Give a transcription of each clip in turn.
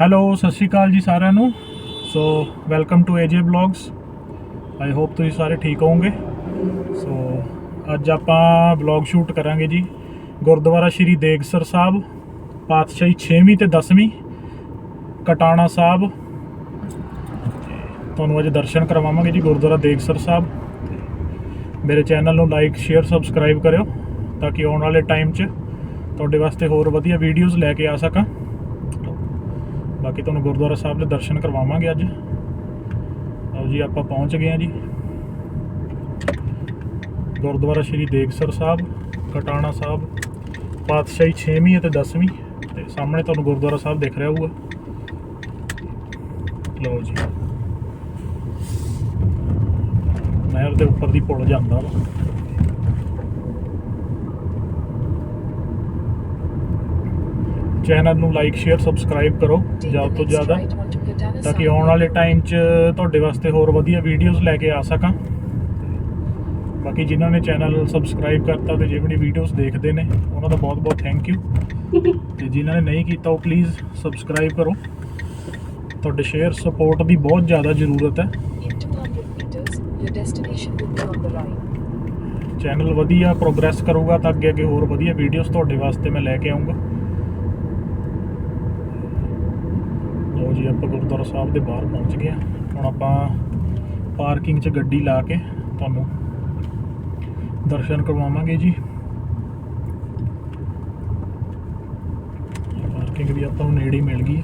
Hello ਸਤਿ ਸ਼੍ਰੀ ਅਕਾਲ ਜੀ ਸਾਰਿਆਂ ਨੂੰ। So welcome to AJ blogs I hope ਤੁਸੀਂ ਸਾਰੇ ਠੀਕ ਹੋਵੋਗੇ। ਸੋ ਅੱਜ ਆਪਾਂ ਬਲੌਗ ਸ਼ੂਟ ਕਰਾਂਗੇ ਜੀ। ਗੁਰਦੁਆਰਾ ਸ਼੍ਰੀ ਦੇਗਸਰ ਸਾਹਿਬ, ਪਾਤਸ਼ਾਹੀ 6ਵੀਂ ਤੇ 10ਵੀਂ ਕਟਾਣਾ ਸਾਹਿਬ। ਤੇ ਤੁਹਾਨੂੰ ਅੱਜ ਦਰਸ਼ਨ ਕਰਵਾਵਾਂਗੇ ਜੀ ਗੁਰਦੁਆਰਾ ਦੇਗਸਰ ਸਾਹਿਬ। ਤੇ ਮੇਰੇ ਚੈਨਲ ਨੂੰ ਲਾਈਕ ਸ਼ੇਅਰ ਸਬਸਕ੍ਰਾਈਬ ਕਰਿਓ ਤਾਂ ਕਿ ਆਉਣ ਵਾਲੇ ਟਾਈਮ 'ਚ ਤੁਹਾਡੇ ਵਾਸਤੇ ਹੋਰ ਵਧੀਆ ਵੀਡੀਓਜ਼ ਲੈ ਕੇ ਆ ਸਕਾਂ। ਬਾਕੀ ਤੁਹਾਨੂੰ ਗੁਰਦੁਆਰਾ ਸਾਹਿਬ ਦੇ ਦਰਸ਼ਨ ਕਰਵਾਵਾਂਗੇ ਅੱਜ। ਆਓ ਜੀ, ਆਪਾਂ ਪਹੁੰਚ ਗਏ ਹਾਂ ਜੀ। ਗੁਰਦੁਆਰਾ ਸ਼੍ਰੀ ਦੇਗਸਰ ਸਾਹਿਬ, ਕਟਾਣਾ ਸਾਹਿਬ, ਪਾਤਸ਼ਾਹੀ 6ਵੀਂ ਅਤੇ 10ਵੀਂ ਤੇ ਸਾਹਮਣੇ ਤੁਹਾਨੂੰ ਗੁਰਦੁਆਰਾ ਸਾਹਿਬ ਦਿਖ ਰਿਹਾ ਹੋਊਗਾ। ਲਓ ਜੀ। ਨਹਿਰ ਦੇ ਉੱਪਰ ਦੀ ਪੁਲ ਜਾਂਦਾ ਵਾ। ਚੈਨਲ ਨੂੰ ਲਾਈਕ, ਸ਼ੇਅਰ, ਸਬਸਕ੍ਰਾਈਬ ਕਰੋ ਜ਼ਿਆਦਾ ਤੋਂ ਜ਼ਿਆਦਾ ਤਾਂ ਕਿ ਆਉਣ ਵਾਲੇ ਟਾਈਮ 'ਚ ਤੁਹਾਡੇ ਵਾਸਤੇ ਹੋਰ ਵਧੀਆ ਵੀਡੀਓਜ਼ ਲੈ ਕੇ ਆ ਸਕਾਂ। ਬਾਕੀ ਜਿਨ੍ਹਾਂ ਨੇ ਚੈਨਲ ਸਬਸਕ੍ਰਾਈਬ ਕਰਤਾ ਤੇ ਜਿਹੜੀ ਵੀਡੀਓਜ਼ ਦੇਖਦੇ ਨੇ, ਉਹਨਾਂ ਦਾ ਬਹੁਤ ਬਹੁਤ ਥੈਂਕ ਯੂ ਤੇ ਜਿਨ੍ਹਾਂ ਨੇ ਨਹੀਂ ਕੀਤਾ, ਉਹ ਪਲੀਜ਼ ਸਬਸਕ੍ਰਾਈਬ ਕਰੋ। ਤੁਹਾਡੇ ਸ਼ੇਅਰ ਸਪੋਰਟ ਦੀ ਬਹੁਤ ਜ਼ਿਆਦਾ ਜ਼ਰੂਰਤ ਹੈ। ਚੈਨਲ ਵਧੀਆ ਪ੍ਰੋਗਰੈਸ ਕਰੂਗਾ ਤਾਂ ਅੱਗੇ ਅੱਗੇ ਹੋਰ ਵਧੀਆ ਵੀਡੀਓਜ਼ ਤੁਹਾਡੇ ਵਾਸਤੇ ਮੈਂ ਲੈ ਕੇ ਆਉਂਗਾ ਲਓ ਜੀ, ਆਪਾਂ ਗੁਰਦੁਆਰਾ ਸਾਹਿਬ ਦੇ ਬਾਹਰ ਪਹੁੰਚ ਗਏ ਹਾਂ। ਹੁਣ ਆਪਾਂ ਪਾਰਕਿੰਗ 'ਚ ਗੱਡੀ ਲਾ ਕੇ ਤੁਹਾਨੂੰ ਦਰਸ਼ਨ ਕਰਵਾਵਾਂਗੇ ਜੀ। ਪਾਰਕਿੰਗ ਵੀ ਆਪਾਂ ਨੂੰ ਨੇੜੇ ਹੀ ਮਿਲ ਗਈ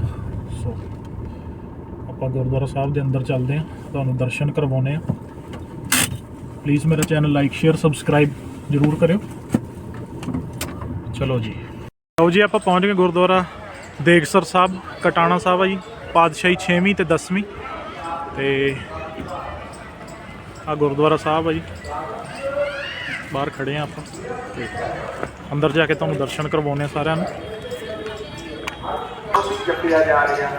ਸੋ ਆਪਾਂ ਗੁਰਦੁਆਰਾ ਸਾਹਿਬ ਦੇ ਅੰਦਰ ਚੱਲਦੇ ਹਾਂ, ਤੁਹਾਨੂੰ ਦਰਸ਼ਨ ਕਰਵਾਉਨੇ ਆ ਪਲੀਜ਼ ਮੇਰਾ ਚੈਨਲ ਲਾਈਕ ਸ਼ੇਅਰ ਸਬਸਕ੍ਰਾਈਬ ਜਰੂਰ ਕਰਿਓ। ਚਲੋ ਜੀ। ਆਓ ਜੀ, ਆਪਾਂ ਪਹੁੰਚ ਗਏ ਗੁਰਦੁਆਰਾ ਦੇਗਸਰ ਸਾਹਿਬ, ਕਟਾਣਾ ਸਾਹਿਬ ਆ ਜੀ। ਪਾਤਸ਼ਾਹੀ 6ਵੀਂ ਤੇ 10ਵੀਂ ਤੇ ਆ ਗੁਰਦੁਆਰਾ ਸਾਹਿਬ ਆ ਜੀ। ਬਾਹਰ ਖੜੇ ਆ ਆਪਾਂ। ਤੇ ਅੰਦਰ ਜਾ ਕੇ ਤੁਹਾਨੂੰ ਦਰਸ਼ਨ ਕਰਵਾਉਣੇ ਆ ਸਾਰਿਆਂ ਨੂੰ। ਜਪਿਆ ਜਾ ਰਿਹਾ।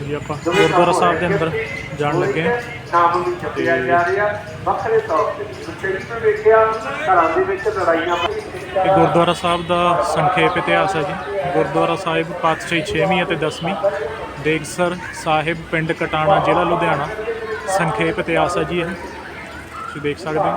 ਜੀ ਆਪਾਂ ਗੁਰਦੁਆਰਾ ਸਾਹਿਬ ਦੇ ਅੰਦਰ ਜਾਣ ਲੱਗੇ ਹਾਂ ਨਾਮ ਨੂੰ ਜਪਿਆ ਜਾ ਰਿਹਾ। ਵੱਖਰੇ ਤੌਰ ਤੇ ਜਿਹੜੀ ਤੋਂ ਵੇਖਿਆ ਘਰਾਂ ਦੇ ਵਿੱਚ ਲੜਾਈਆਂ ਇਹ ਗੁਰਦੁਆਰਾ ਸਾਹਿਬ ਦਾ ਸੰਖੇਪ ਇਤਿਹਾਸ ਹੈ ਜੀ। ਗੁਰਦੁਆਰਾ ਸਾਹਿਬ ਪਾਤਸ਼ਾਹੀ 6ਵੀਂ ਅਤੇ 10ਵੀਂ ਦੇਗਸਰ ਸਾਹਿਬ ਪਿੰਡ ਕਟਾਣਾ ਜ਼ਿਲ੍ਹਾ ਲੁਧਿਆਣਾ, ਸੰਖੇਪ ਇਤਿਹਾਸ ਹੈ ਜੀ ਇਹ। ਤੁਸੀਂ ਦੇਖ ਸਕਦੇ ਹੋ।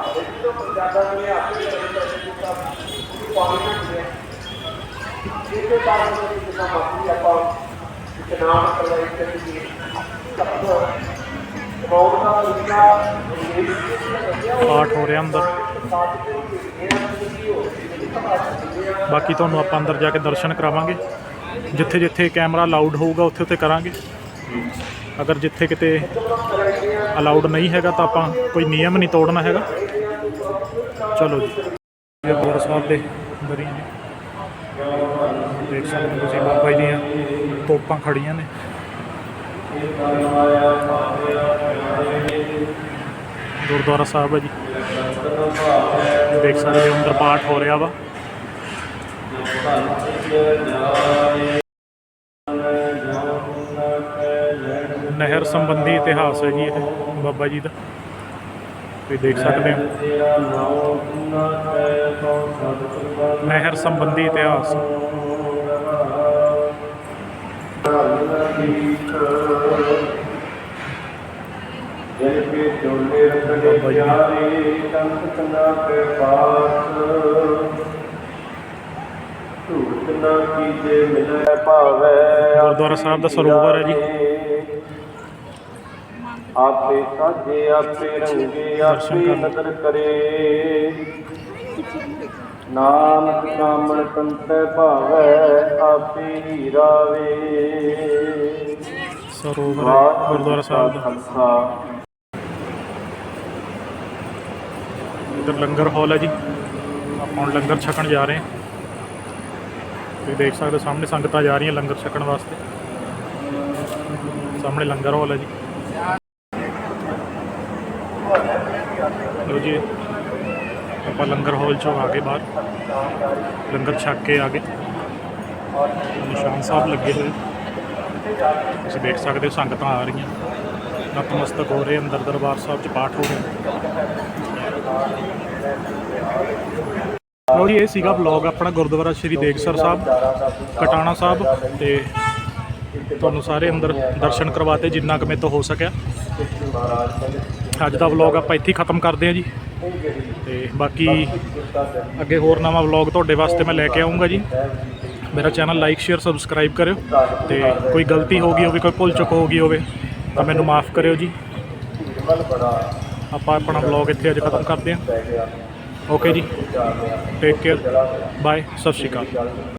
ਪਾਠ ਹੋ ਰਿਹਾ ਅੰਦਰ। ਬਾਕੀ ਤੁਹਾਨੂੰ ਆਪਾਂ ਅੰਦਰ ਜਾ ਕੇ ਦਰਸ਼ਨ ਕਰਾਵਾਂਗੇ। ਜਿੱਥੇ ਜਿੱਥੇ ਕੈਮਰਾ ਅਲਾਉਡ ਹੋਊਗਾ, ਉੱਥੇ ਉੱਥੇ ਕਰਾਂਗੇ। ਅਗਰ ਜਿੱਥੇ ਕਿਤੇ ਅਲਾਉਡ ਨਹੀਂ ਹੈਗਾ, ਤਾਂ ਆਪਾਂ ਕੋਈ ਨਿਯਮ ਨਹੀਂ ਤੋੜਨਾ ਹੈਗਾ। ਚਲੋ ਜੀ। ਇਹ ਗੁਰ ਸਾਹਿਬ ਦੇ ਅੰਦਰ ਹੀ ਦੇਖ ਸਕਦੇ ਤੁਸੀਂ, ਬਾਬਾ ਜੀ ਦੀਆਂ ਤੋਪਾਂ ਖੜੀਆਂ ਨੇ। ਗੁਰਦੁਆਰਾ ਸਾਹਿਬ ਹੈ ਜੀ। ਦੇਖ ਸਕਦੇ ਹੋ, ਅੰਦਰ ਪਾਠ ਹੋ ਰਿਹਾ ਵਾ। ਨਹਿਰ ਸੰਬੰਧੀ ਇਤਿਹਾਸ ਹੈ ਜੀ ਇਹ ਬਾਬਾ ਜੀ ਦਾ। ਤੁਸੀਂ ਦੇਖ ਸਕਦੇ ਹੋ। ਨਹਿਰ ਸੰਬੰਧੀ ਇਤਿਹਾਸ। ਜਿਨ ਕੇ ਚੋਲੇ ਰਖੜੇ ਜਾਰੇ ਕੰਤ ਕੰਨਾ ਕੇ ਪਾਸ ਝੂਠ ਨਾ ਕੀਜੇ ਮਿਲੈ ਭਾਵੈ ਗੁਰਦੁਆਰਾ ਸਾਹਿਬ ਦਾ ਸਰੋਵਰ ਹੈ ਜੀ। ਆਪੇ ਸਾਜੇ ਆਪੇ ਰੰਗੇ ਆਪੇ। ਨਦਰ ਕਰੇ। ਨਾਨਕ ਕਾਮਣ ਕੰਤੈ ਭਾਵੈ ਆਪੇ ਹੀ ਰਾਵੇ ਸਰੋਵਰ ਗੁਰਦੁਆਰਾ ਸਾਹਿਬ ਦਾ। ਇੱਧਰ ਲੰਗਰ ਹਾਲ ਹੈ ਜੀ। ਆਪਾਂ ਲੰਗਰ ਛਕਣ ਜਾ ਰਹੇ ਹਾਂ। ਤੁਸੀਂ ਦੇਖ ਸਕਦੇ ਹੋ ਸਾਹਮਣੇ ਸੰਗਤਾਂ ਜਾ ਰਹੀਆਂ ਲੰਗਰ ਛਕਣ ਵਾਸਤੇ। ਸਾਹਮਣੇ ਲੰਗਰ ਹਾਲ ਹੈ ਜੀ। ਲੋ ਜੀ, ਆਪਾਂ ਲੰਗਰ ਹਾਲ ਚੋਂ ਆ ਗਏ ਬਾਹਰ। ਲੰਗਰ ਛਕ ਕੇ ਆ ਗਏ। ਨਿਸ਼ਾਨ ਸਾਹਿਬ ਲੱਗੇ ਹੋਏ। ਤੁਸੀਂ ਦੇਖ ਸਕਦੇ ਹੋ ਸੰਗਤਾਂ ਆ ਰਹੀਆਂ। ਨਤਮਸਤਕ ਹੋ ਰਹੇ ਅੰਦਰ ਦਰਬਾਰ ਸਾਹਿਬ 'ਚ ਪਾਠ ਹੋ ਰਿਹਾ। ਲੋ ਜੀ, ਇਹ ਸੀਗਾ ਵਲੌਗ ਆਪਣਾ ਗੁਰਦੁਆਰਾ ਸ਼੍ਰੀ ਦੇਗਸਰ ਸਾਹਿਬ, ਕਟਾਣਾ ਸਾਹਿਬ ਤੇ ਤੁਹਾਨੂੰ ਸਾਰੇ ਅੰਦਰ ਦਰਸ਼ਨ ਕਰਵਾਤੇ ਜਿੰਨਾ ਕੁ ਮੇਰੇ ਤੋਂ ਹੋ ਸਕਿਆ। ਅੱਜ ਦਾ ਵਲੌਗ ਆਪਾਂ ਇੱਥੇ ਹੀ ਖਤਮ ਕਰਦੇ ਹਾਂ ਜੀ। ਤੇ ਬਾਕੀ ਅੱਗੇ ਹੋਰ ਨਵਾਂ ਵਲੌਗ ਤੁਹਾਡੇ ਵਾਸਤੇ ਮੈਂ ਲੈ ਕੇ ਆਉਂਗਾ ਜੀ। ਮੇਰਾ ਚੈਨਲ ਲਾਈਕ ਸ਼ੇਅਰ ਸਬਸਕ੍ਰਾਈਬ ਕਰਿਓ। ਤੇ ਕੋਈ ਗਲਤੀ ਹੋ ਗਈ ਹੋਵੇ, ਕੋਈ ਭੁੱਲ ਚੁੱਕ ਹੋ ਗਈ ਹੋਵੇ, ਤਾਂ ਮੈਨੂੰ ਮਾਫ ਕਰਿਓ ਜੀ। ਆਪਾਂ ਆਪਣਾ ਵਲੌਗ ਇੱਥੇ ਅੱਜ ਖਤਮ ਕਰਦੇ ਹਾਂ। ਓਕੇ ਜੀ। ਟੇਕ ਕੇਅਰ ਬਾਏ ਸਤਿ ਸ਼੍ਰੀ ਅਕਾਲ